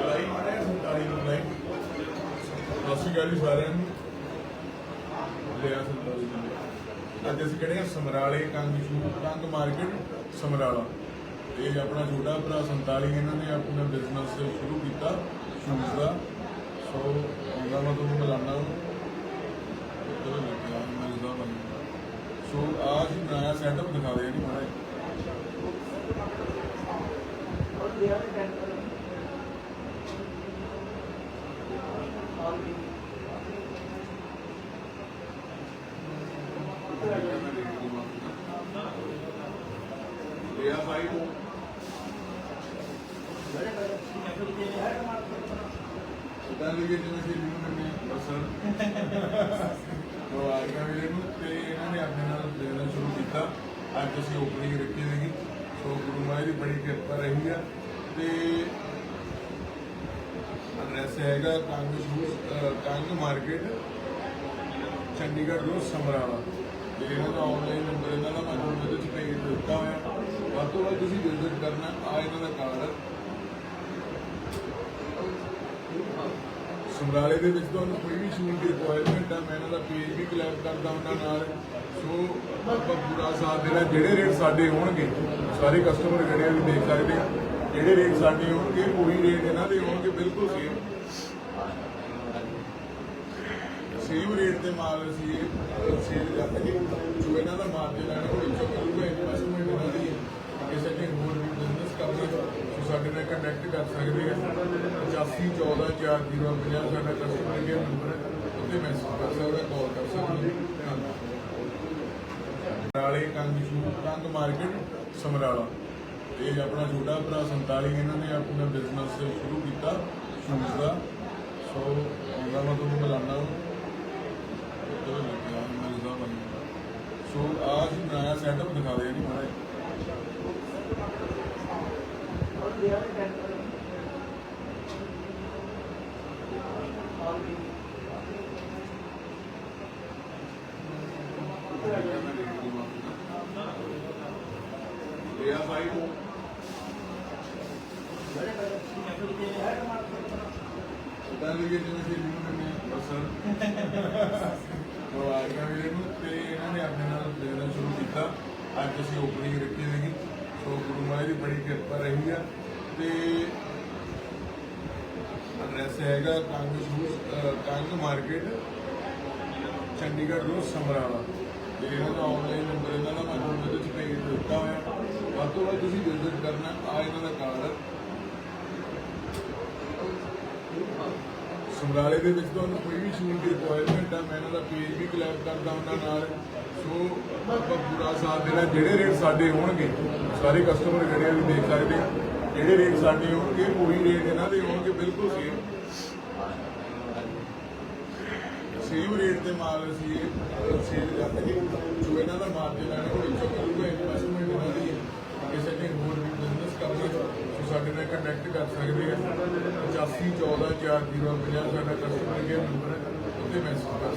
ਲਾਈ ਮਾਰੇ ਸੰਤਾਲੀ ਨੂੰ ਲਾਈ ਸਤਿ ਸ਼੍ਰੀ ਅਕਾਲ ਜੀ ਸਾਰਿਆਂ ਨੂੰ ਲਿਆ ਸੰਤਾਲੀ ਨੂੰ ਅੱਜ ਅਸੀਂ ਕਿਹੜੇ ਆ ਸਮਰਾਲੇ ਕੰਗ ਸ਼ੂ ਕੰਗ ਮਾਰਕੀਟ ਸਮਰਾਲਾ ਇਹ ਆਪਣਾ ਛੋਟਾ ਭਰਾ 47 ਇਹਨਾਂ ਨੇ ਆਪਣਾ ਬਿਜ਼ਨਸ ਸ਼ੁਰੂ ਕੀਤਾ ਸ਼ੂਜ਼ ਦਾ ਸੋ ਉਹਦਾ ਮੈਂ ਤੁਹਾਨੂੰ ਮਿਲਾਨਾ ਸੋ ਆਹ ਅਸੀਂ ਬਣਾਇਆ ਸੈਟਅਪ ਦਿਖਾ ਦੇ ਜੀ ਮਾੜਾ ਲਿਆ ਭਾਈ ਤਾਂ ਲਈ ਜਿਵੇਂ ਸੀ ਨੂੰ ਕਰਨੇ ਬਸਰ ਉਹ ਆ ਗਿਆ ਵੀਰੇ ਨੂੰ ਤੇ ਇਹਨਾਂ ਨੇ ਆਪਣੇ ਨਾਲ ਬਿਜ਼ਨਸ ਸ਼ੁਰੂ ਕੀਤਾ। ਅੱਜ ਅਸੀਂ ਓਪਨਿੰਗ ਰੱਖੀ ਹੈਗੀ ਸੋ। ਗੁਰੂ ਮਹਾਰਾਜ ਦੀ ਬੜੀ ਕਿਰਪਾ ਰਹੀ ਆ। ਤੇ ਐਡਰੈਸ ਹੈਗਾ Kang shoe Kang market Chandigarh road Samrala. ਤੇ ਇਹਨਾਂ ਦਾ ਆਨਲਾਈਨ ਨੰਬਰ ਇਹਨਾਂ ਦਾ ਮੈਂ ਤੁਹਾਨੂੰ ਇਹਦੇ ਵਿੱਚ ਭੇਜ ਦਿੱਤਾ ਹੋਇਆ। ਵੱਧ ਤੋਂ ਵੱਧ ਤੁਸੀਂ ਵਿਜ਼ਿਟ ਕਰਨਾ, ਆ ਇਹਨਾਂ ਦਾ ਕਾਰ ਹੈ ਸਮਰਾਲੇ ਦੇ ਵਿੱਚ ਤੁਹਾਨੂੰ ਕੋਈ ਵੀ ਸ਼ੂਲ ਦੀ ਰਿਕੁਆਇਰਮੈਂਟ ਆ, ਮੈਂ ਇਹਨਾਂ ਦਾ ਪੇਜ ਵੀ ਕਲੈਬ ਕਰਦਾ ਉਹਨਾਂ ਨਾਲ। ਸੋ ਆਪਾਂ ਪੂਰਾ ਸਾਥ ਦੇਣਾ, ਜਿਹੜੇ ਰੇਟ ਸਾਡੇ ਹੋਣਗੇ, ਸਾਰੇ ਕਸਟਮਰ ਜਿਹੜੇ ਆ ਵੀ ਦੇਖ ਸਕਦੇ ਆ। ਜਿਹੜੇ ਰੇਟ ਸਾਡੇ ਹੋਣਗੇ, ਉਹੀ ਰੇਟ ਇਹਨਾਂ ਦੇ ਹੋਣਗੇ, ਬਿਲਕੁਲ ਸੇਮ ਸੇਮ ਰੇਟ ਤੇ ਮਾਲ ਅਸੀਂ ਸੇਲ ਕਰਦੇ ਜੋ ਇਹਨਾਂ ਦਾ ਮਾਰਜਨ ਹੈ ਉਹ ਵਿੱਚੋਂ ਮਿਲੂਗਾ ਇਨਵੈਸਟਮੈਂਟ ਇਹਨਾਂ ਦੀ ਹੈ ਕਿਸੇ ਨੇ ਹੋਰ ਵੀ ਬਿਜ਼ਨਸ ਕਰਨਾ ਸੋ ਸਾਡੇ ਨਾਲ ਕੰਟੈਕਟ ਕਰ ਸਕਦੇ ਆ। 85 14 4050 ਸਾਡਾ ਕਸਟਮਰ ਕੇਅਰ ਨੰਬਰ ਹੈ। ਉੱਤੇ ਮੈਸੇਜ ਕਰ ਸਕਦਾ ਕਾਲ ਕਰ ਸਕਦਾ ਧੰਨਵਾਦ। ਨਾਲੇ ਕੰਗ ਸ਼ੂ ਕੰਗ ਮਾਰਕੀਟ ਸਮਰਾਲਾ। ਇਹ ਆਪਣਾ ਛੋਟਾ ਭਰਾ 47 ਇਹਨਾਂ ਨੇ ਆਪਣਾ ਬਿਜ਼ਨਸ ਸ਼ੁਰੂ ਕੀਤਾ ਸ਼ੂਜ਼ ਦਾ। ਸੋ ਉਹਦਾ ਮੈਂ ਤੁਹਾਨੂੰ ਮਿਲਾਨਾ ਚਲੋ ਲੱਗਿਆ ਮਿਲਦਾ ਬੰਦਾ ਸੋ, ਆਹ ਅਸੀਂ ਸੈਟਅਪ ਦਿਖਾ ਦੇ ਜੀ ਮਾੜਾ ਲਿਆ ਭਾਈ ਤਾਂ ਲਈ ਜਿਵੇਂ ਸੀ ਨੂੰ ਕਰਨੇ ਬਸਰ ਉਹ ਆ ਗਿਆ ਵੀਰੇ ਨੂੰ ਤੇ ਇਹਨਾਂ ਨੇ ਆਪਣੇ ਨਾਲ ਬਿਜ਼ਨਸ ਸ਼ੁਰੂ ਕੀਤਾ ਅੱਜ ਅਸੀਂ ਓਪਨਿੰਗ ਰੱਖੀ ਸੀਗੀ ਸੋ ਗੁਰੂ ਮਹਾਰਾਜ ਦੀ ਬੜੀ ਕਿਰਪਾ ਰਹੀ ਆ ਤੇ ਐਡਰੈਸ ਹੈਗਾ Kang shoe Kang market Chandigarh road Samrala. ਤੇ ਇਹਨਾਂ ਦਾ ਆਨਲਾਈਨ ਨੰਬਰ ਇਹਨਾਂ ਦਾ ਮੈਂ ਤੁਹਾਨੂੰ ਇਹਦੇ ਵਿੱਚ ਭੇਜ ਦਿੱਤਾ ਹੋਇਆ। ਵੱਧ ਤੋਂ ਵੱਧ ਤੁਸੀਂ ਵਿਜ਼ਿਟ ਕਰਨਾ, ਆ ਇਹਨਾਂ ਦਾ ਕਾਰਡ ਸਮਰਾਲੇ ਦੇ ਵਿੱਚ ਤੁਹਾਨੂੰ ਕੋਈ ਵੀ ਸ਼ੂਟ ਦੀ ਰਿਕੁਆਇਰਮੈਂਟ ਆ, ਮੈਂ ਇਹਨਾਂ ਦਾ ਪੇਜ ਵੀ ਕਲੈਬ ਕਰਦਾ ਉਹਨਾਂ ਨਾਲ। ਸੋ ਆਪਾਂ ਪੂਰਾ ਸਾਥ ਦੇਣਾ, ਜਿਹੜੇ ਰੇਟ ਸਾਡੇ ਹੋਣਗੇ, ਸਾਰੇ ਕਸਟਮਰ ਜਿਹੜੇ ਆ ਵੀ ਦੇਖ ਸਕਦੇ ਆ। ਜਿਹੜੇ ਰੇਟ ਸਾਡੇ ਹੋਣਗੇ ਉਹੀ ਰੇਟ ਇਹਨਾਂ ਦੇ ਹੋਣਗੇ ਬਿਲਕੁਲ ਸੇਮ ਸੇਮ ਰੇਟ ਤੇ ਮਾਲ ਅਸੀਂ ਸੇਲ ਕਰਦੇ ਜੋ ਇਹਨਾਂ ਦਾ ਮਾਰਜਨ ਹੈ, ਉਹ ਵਿੱਚੋਂ ਮਿਲੂਗਾ ਇਨਵੈਸਟਮੈਂਟ ਇਹਨਾਂ ਦੀ ਹੈ ਕਿਸੇ ਨੇ ਹੋਰ ਵੀ ਬਿਜ਼ਨਸ ਕਰਨਾ ਸੋ ਸਾਡੇ ਨਾਲ ਕੰਟੈਕਟ ਕਰ ਸਕਦੇ ਆ। 85 14 4050 ਸਾਡਾ ਕਸਟਮਰ ਕੇਅਰ ਨੰਬਰ ਹੈ ਉੱਤੇ ਮੈਸੇਜ ਕਰ